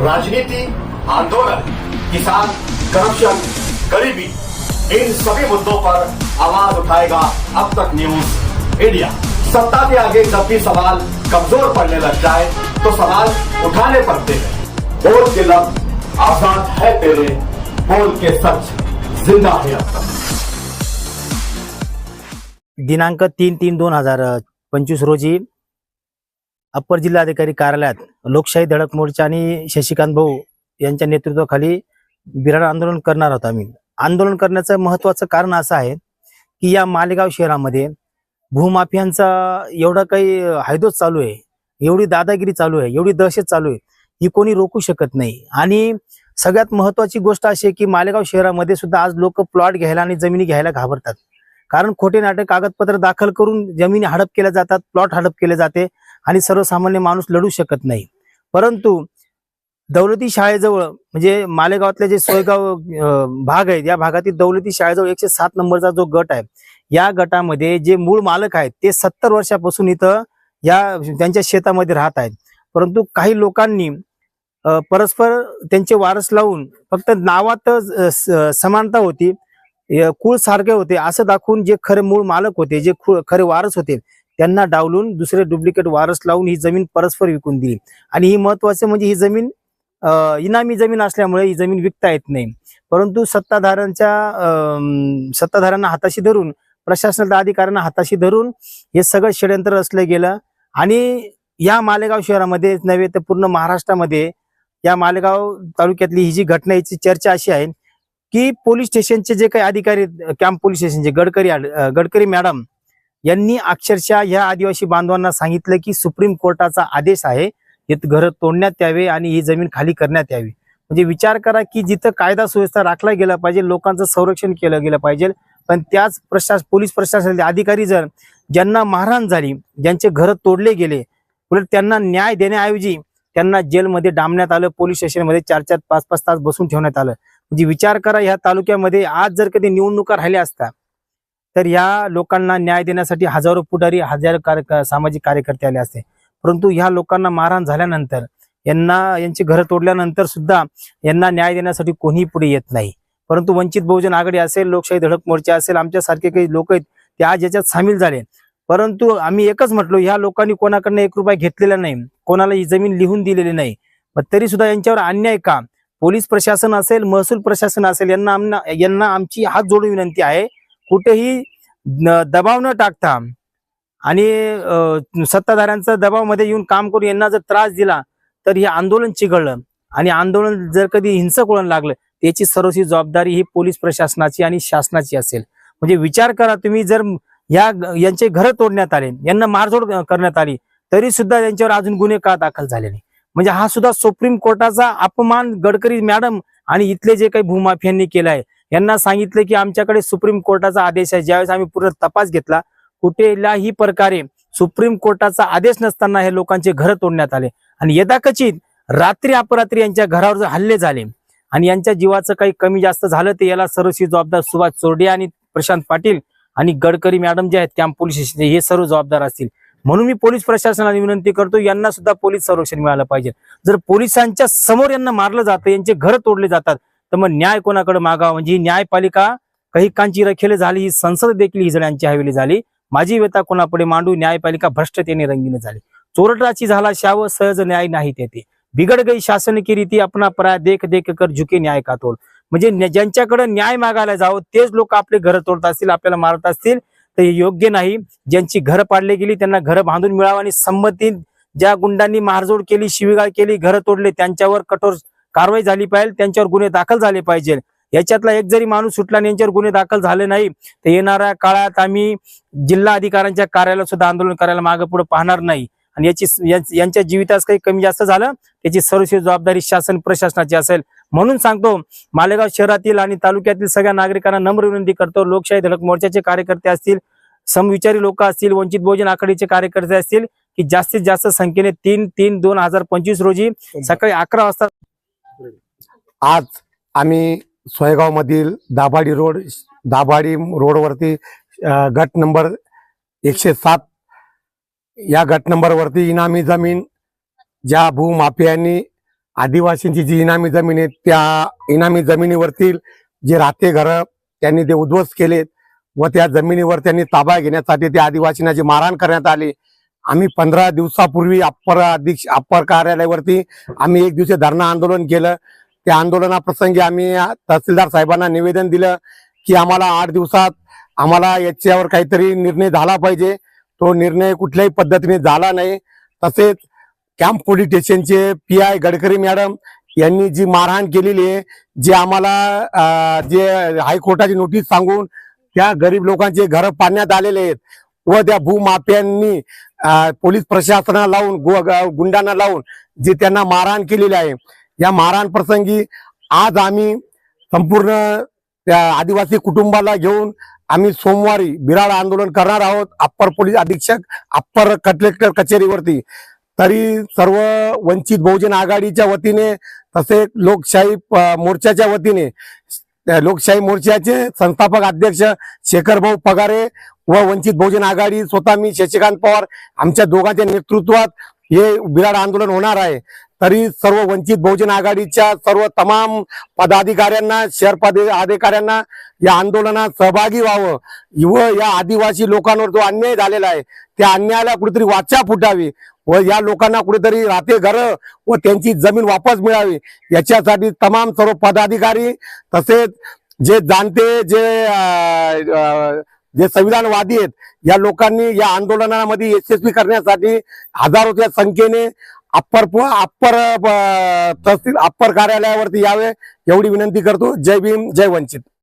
राजनीति आंदोलन किसान करप्शन गरीबी इन सभी मुद्दों पर आवाज उठाएगा अब तक न्यूज इंडिया। सत्ता के आगे जब भी सवाल कमजोर पड़ने लग जाए तो सवाल उठाने पड़ते हैं। बोल के लफ्ज आजाद है तेरे बोल के सच जिंदा है अब तक। दिनांक तीन तीन दोन हजार पंचवीस रोजी अप्पर जिल्हाधिकारी कार्यालयात लोकशाही धडक मोर्चा आणि शशिकांत भाऊ यांच्या नेतृत्वाखाली बिराड आंदोलन करणार आहोत आम्ही. आंदोलन करण्याचं महत्वाचं कारण असं आहे की या मालेगाव शहरामध्ये भूमाफियांचा एवढा काही हायदोच चालू आहे एवढी दादागिरी चालू आहे एवढी दहशत चालू आहे ही कोणी रोखू शकत नाही. आणि सगळ्यात महत्वाची गोष्ट अशी आहे की मालेगाव शहरामध्ये सुद्धा आज लोक प्लॉट घ्यायला आणि जमिनी घ्यायला घाबरतात. कारण खोटे नाटक कागदपत्र दाखल करून जमिनी हडप केल्या जातात प्लॉट हडप केले जाते. आणि सर्वसामान्य माणूस लढू शकत नाही. परंतु दौलती शाळेजवळ म्हणजे मालेगावातले जे सोयगाव भाग आहेत या भागातील दौलती शाळेजवळ एकशे सात नंबरचा जो गट आहे या गटामध्ये जे मूळ मालक आहेत ते सत्तर वर्षापासून इथं या त्यांच्या शेतामध्ये राहत आहेत. परंतु काही लोकांनी परस्पर त्यांचे वारस लावून फक्त नावातच समानता होती कुळ सारखे होते असं दाखवून जे खरे मूळ मालक होते जे खरे वारस होते त्यांना डावलून दुसरे डुप्लिकेट वारस लावून ही जमीन परस्पर विकून दिली आणि ही महत्वाचं म्हणजे ही जमीन इनामी जमीन असल्यामुळे ही जमीन विकता येत नाही. परंतु सत्ताधाऱ्यांच्या सत्ताधाऱ्यांना हाताशी धरून प्रशासनाच्या अधिकाऱ्यांना हाताशी धरून हे सगळं षडयंत्र रचलं गेलं. आणि या मालेगाव शहरामध्ये नव्हे तर पूर्ण महाराष्ट्रामध्ये या मालेगाव तालुक्यातली ही जी घटना याची चर्चा अशी आहे की पोलीस स्टेशनचे जे काही अधिकारी आहेत, कॅम्प पोलीस स्टेशनचे गडकरी गडकरी मॅडम यांनी अक्षरशः या आदिवासी बांधवांना सांगितलं की सुप्रीम कोर्टाचा आदेश आहे हे घर तोडण्यात यावे आणि ही जमीन खाली करण्यात यावी. म्हणजे विचार करा की जिथं कायदा सुव्यवस्था राखला गेला पाहिजे लोकांचं संरक्षण केलं गेलं पाहिजे पण त्याच प्रशास पोलीस प्रशासनाचे अधिकारी जर ज्यांना मारहाण झाली ज्यांचे घर तोडले गेले उलट त्यांना न्याय देण्याऐवजी त्यांना जेलमध्ये डांबण्यात आलं पोलीस स्टेशनमध्ये चार चार पाच पाच तास बसून ठेवण्यात आलं. म्हणजे विचार करा ह्या तालुक्यामध्ये आज जर कधी निवडणुका राहिल्या असता तर या लोकांना न्याय देण्यासाठी हजारो पुढारी हजारो कार्य सामाजिक कार्यकर्ते आले असते. परंतु ह्या लोकांना मारहाण झाल्यानंतर यांना यांची घरं तोडल्यानंतर सुद्धा यांना न्याय देण्यासाठी कोणीही पुढे येत नाही. परंतु वंचित बहुजन आघाडी असेल लोकशाही धडक मोर्चा असेल आमच्यासारखे काही लोक आहेत ते आज याच्यात सामील झाले. परंतु आम्ही एकच म्हटलो ह्या लोकांनी कोणाकडनं एक रुपया घेतलेला नाही. कोणाला ही जमीन लिहून दिलेली नाही. मग तरी सुद्धा यांच्यावर अन्याय का? पोलीस प्रशासन असेल महसूल प्रशासन असेल यांना यांना आमची हात जोडून विनंती आहे कुठेही दबाव न टाकता आणि सत्ताधाऱ्यांचा दबावमध्ये येऊन काम करून यांना जर त्रास दिला तर हे आंदोलन चिघळलं. आणि आंदोलन जर कधी हिंसक वळण लागलं त्याची सर्वस्वी जबाबदारी ही पोलीस प्रशासनाची आणि शासनाची असेल. म्हणजे विचार करा तुम्ही जर या यांचे घर तोडण्यात आले यांना मारझोड करण्यात आली तरी सुद्धा यांच्यावर अजून गुन्हे का दाखल झाले नाही? म्हणजे हा सुद्धा सुप्रीम कोर्टाचा अपमान गडकरी मॅडम आणि इथले जे काही भूमाफियांनी केला आहे यांना सांगितलं की आमच्याकडे सुप्रीम कोर्टाचा आदेश आहे. ज्यावेळेस आम्ही पूर्ण तपास घेतला कुठेलाही प्रकारे सुप्रीम कोर्टाचा आदेश नसताना हे लोकांचे घर तोडण्यात आले. आणि यदाकचित रात्री अपरात्री यांच्या घरावर हल्ले झाले आणि यांच्या जीवाचं काही कमी जास्त झालं तर याला सर्वस्वी जबाबदार सुभाष चोरडे आणि प्रशांत पाटील आणि गडकरी मॅडम जे आहेत कॅम्प पोलीस स्टेशन हे सर्व जबाबदार असतील. म्हणून मी पोलीस प्रशासनाला विनंती करतो यांना सुद्धा पोलीस संरक्षण मिळालं पाहिजे. जर पोलिसांच्या समोर यांना मारलं जातं यांचे घर तोडले जातात तर मग न्याय कोणाकडे मागावा? म्हणजे ही न्यायपालिका काही कांची रखेल झाली ही संसद देखील हिजड्यांची जणांची हवेली झाली. माझी व्यथा कोणापुढे मांडू? न्यायपालिका भ्रष्टतेने रंगीन झाली. चोरटाची झाला शाव सहज न्याय नाही तेथे. बिघड गई शासन की रीती अपना पराय देख देख कर झुके न्याय कातोल म्हणजे ज्यांच्याकडे न्याय मागायला जावं तेच लोक आपले घर तोडत असतील आपल्याला मारत असतील तर हे योग्य नाही. ज्यांची घरं पाडली गेली त्यांना घरं बांधून मिळावं आणि संमती ज्या गुंडांनी मारजोड केली शिवीगाळ केली घरं तोडले त्यांच्यावर कठोर कारवाई झाली पाहिजे त्यांच्यावर गुन्हे दाखल झाले पाहिजे. याच्यातला एक जरी माणूस सुटला आणि यांच्यावर गुन्हे दाखल झाले नाही तर येणाऱ्या काळात आम्ही जिल्हा अधिकाऱ्यांच्या कार्यालयात सुद्धा आंदोलन करायला मागे पुढे पाहणार नाही. आणि याची यांच्या जीवितास काही कमी जास्त झालं त्याची सर्वस्वी जबाबदारी शासन प्रशासनाची असेल. म्हणून सांगतो मालेगाव शहरातील आणि तालुक्यातील सगळ्या नागरिकांना नम्र विनंती करतो लोकशाही धडक मोर्चाचे कार्यकर्ते असतील समविचारी लोक असतील वंचित बहुजन आघाडीचे कार्यकर्ते असतील की जास्तीत जास्त संख्येने तीन तीन दोन हजार पंचवीस रोजी सकाळी अकरा वाजता आज आम्ही सोयगावमधील दाभाडी रोड दाभाडी रोडवरती गट नंबर एकशे सात या गट नंबरवरती इनामी जमीन ज्या भूमाफियांनी आदिवासींची जी इनामी जमीन आहे त्या इनामी जमिनीवरतील जे राहते घरं त्यांनी ते उद्ध्वस्त केलेत व त्या जमिनीवर त्यांनी ताबा घेण्यासाठी त्या आदिवासींना जी मारहाण करण्यात आली आम्ही पंधरा दिवसापूर्वी अप्पर अधीक्ष अप्पर कार्यालयावरती आम्ही एक दिवशी धरणं आंदोलन केलं. त्या आंदोलनाप्रसंगी आम्ही तहसीलदार साहेबांना निवेदन दिलं की आम्हाला आठ दिवसात आम्हाला याच्यावर काहीतरी निर्णय झाला पाहिजे. तो निर्णय कुठल्याही पद्धतीने झाला नाही. तसेच कॅम्प पोलीस स्टेशनचे पी आय गडकरी मॅडम यांनी जी मारहाण केलेली आहे जे आम्हाला जे हायकोर्टाची नोटीस सांगून त्या गरीब लोकांचे घर पाडण्यात आलेले आहेत व त्या भूमाफियांनी पोलीस प्रशासनाला लावून गु- ग- गुंडांना लावून जे त्यांना मारहाण केलेली आहे. या मारहाण प्रसंगी आज आम्ही संपूर्ण त्या आदिवासी कुटुंबाला घेऊन आम्ही सोमवारी बिराड आंदोलन करणार आहोत. अप्पर पोलीस अधीक्षक अप्पर कलेक्टर कचेरीवरती. तरी सर्व वंचित बहुजन आघाडीच्या वतीने तसे लोकशाही मोर्चाच्या वतीने लोकशाही मोर्चाचे संस्थापक अध्यक्ष शेखरभाऊ पगारे व वंचित बहुजन आघाडी स्वतः मी शशिकांत पवार आमच्या दोघांच्या नेतृत्वात हे बिराड आंदोलन होणार आहे. तरी सर्व वंचित बहुजन आघाडीच्या सर्व तमाम पदाधिकाऱ्यांना शहर पद अधिकाऱ्यांना या आंदोलनात सहभागी व्हावं. व या आदिवासी लोकांवर जो अन्याय झालेला आहे त्या अन्यायाला कुठेतरी वाचा फुटावी व या लोकांना कुठेतरी राहते घर व त्यांची जमीन वापस मिळावी. याच्यासाठी तमाम सर्व पदाधिकारी तसेच जे जाणते जे जे संविधानवादी आहेत या लोकांनी या आंदोलनामध्ये यशस्वी करण्यासाठी हजारोच्या संख्येने अप्पर अप्पर तहसील अप्पर कार्यालयावरती यावे एवढी विनंती करतो. जय भीम जय वंचित.